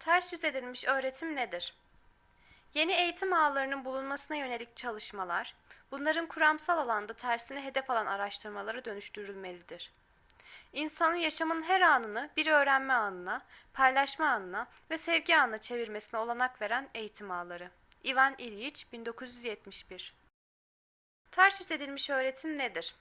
Ters yüz edilmiş öğretim nedir? Yeni eğitim ağlarının bulunmasına yönelik çalışmalar, bunların kuramsal alanda tersine hedef alan araştırmalara dönüştürülmelidir. İnsanın yaşamın her anını bir öğrenme anına, paylaşma anına ve sevgi anına çevirmesine olanak veren eğitim ağları. Ivan İlyich 1971 Ters yüz edilmiş öğretim nedir?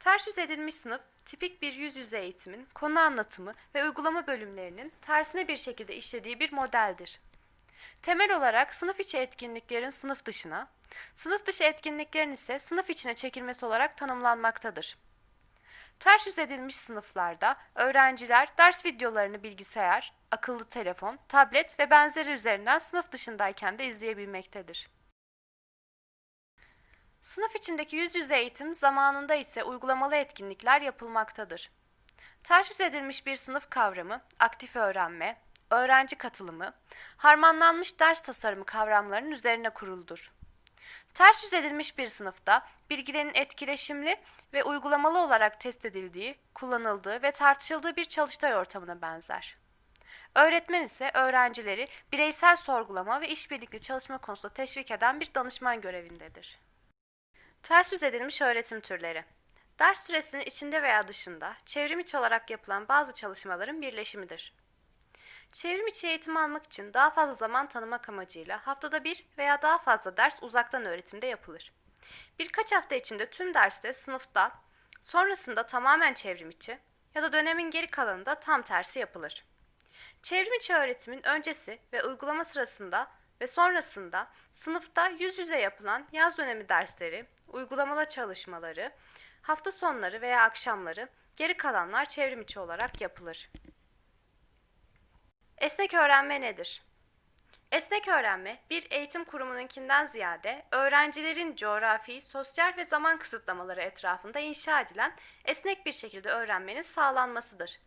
Ters yüz edilmiş sınıf, tipik bir yüz yüze eğitimin konu anlatımı ve uygulama bölümlerinin tersine bir şekilde işlediği bir modeldir. Temel olarak sınıf içi etkinliklerin sınıf dışına, sınıf dışı etkinliklerin ise sınıf içine çekilmesi olarak tanımlanmaktadır. Ters yüz edilmiş sınıflarda öğrenciler ders videolarını bilgisayar, akıllı telefon, tablet ve benzeri üzerinden sınıf dışındayken de izleyebilmektedir. Sınıf içindeki yüz yüze eğitim zamanında ise uygulamalı etkinlikler yapılmaktadır. Yüz edilmiş bir sınıf kavramı, aktif öğrenme, öğrenci katılımı, harmanlanmış ders tasarımı kavramlarının üzerine kuruludur. Ters yüz edilmiş bir sınıfta bilgilerin etkileşimli ve uygulamalı olarak test edildiği, kullanıldığı ve tartışıldığı bir çalıştay ortamına benzer. Öğretmen ise öğrencileri bireysel sorgulama ve işbirlikli çalışma konusunda teşvik eden bir danışman görevindedir. Ters yüz edilmiş öğretim türleri. Ders süresinin içinde veya dışında çevrim içi olarak yapılan bazı çalışmaların birleşimidir. Çevrim içi eğitim almak için daha fazla zaman tanımak amacıyla haftada bir veya daha fazla ders uzaktan öğretimde yapılır. Birkaç hafta içinde tüm derste sınıfta, sonrasında tamamen çevrim içi ya da dönemin geri kalanında tam tersi yapılır. Çevrim içi öğretimin öncesi ve uygulama sırasında ve sonrasında sınıfta yüz yüze yapılan yaz dönemi dersleri, uygulamalı çalışmaları, hafta sonları veya akşamları, geri kalanlar çevrim içi olarak yapılır. Esnek öğrenme nedir? Esnek öğrenme, bir eğitim kurumununkinden ziyade öğrencilerin coğrafi, sosyal ve zaman kısıtlamaları etrafında inşa edilen esnek bir şekilde öğrenmenin sağlanmasıdır.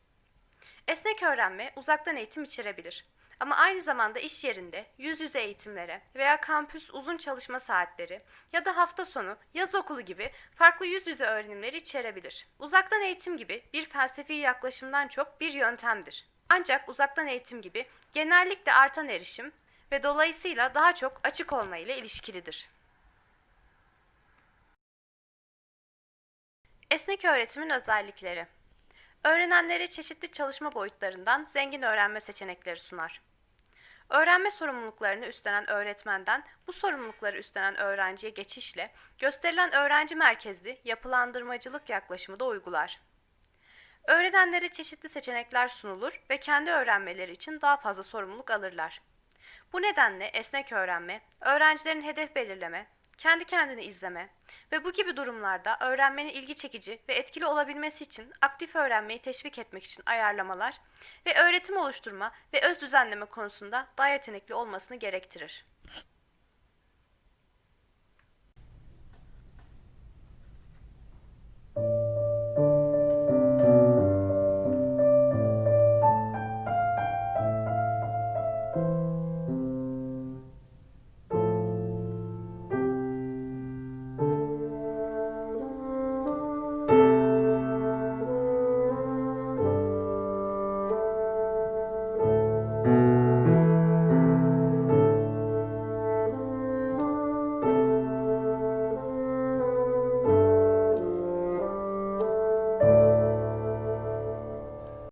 Esnek öğrenme uzaktan eğitim içerebilir. Ama aynı zamanda iş yerinde yüz yüze eğitimlere veya kampüs uzun çalışma saatleri ya da hafta sonu, yaz okulu gibi farklı yüz yüze öğrenimleri içerebilir. Uzaktan eğitim gibi bir felsefi yaklaşımdan çok bir yöntemdir. Ancak uzaktan eğitim gibi genellikle artan erişim ve dolayısıyla daha çok açık olma ile ilişkilidir. Esnek öğretimin özellikleri Öğrenenlere çeşitli çalışma boyutlarından zengin öğrenme seçenekleri sunar. Öğrenme sorumluluklarını üstlenen öğretmenden bu sorumlulukları üstlenen öğrenciye geçişle gösterilen öğrenci merkezli yapılandırmacılık yaklaşımı da uygular. Öğrenenlere çeşitli seçenekler sunulur ve kendi öğrenmeleri için daha fazla sorumluluk alırlar. Bu nedenle esnek öğrenme, öğrencilerin hedef belirleme, kendi kendini izleme ve bu gibi durumlarda öğrenmenin ilgi çekici ve etkili olabilmesi için aktif öğrenmeyi teşvik etmek için ayarlamalar ve öğretim oluşturma ve öz düzenleme konusunda daha yetenekli olmasını gerektirir.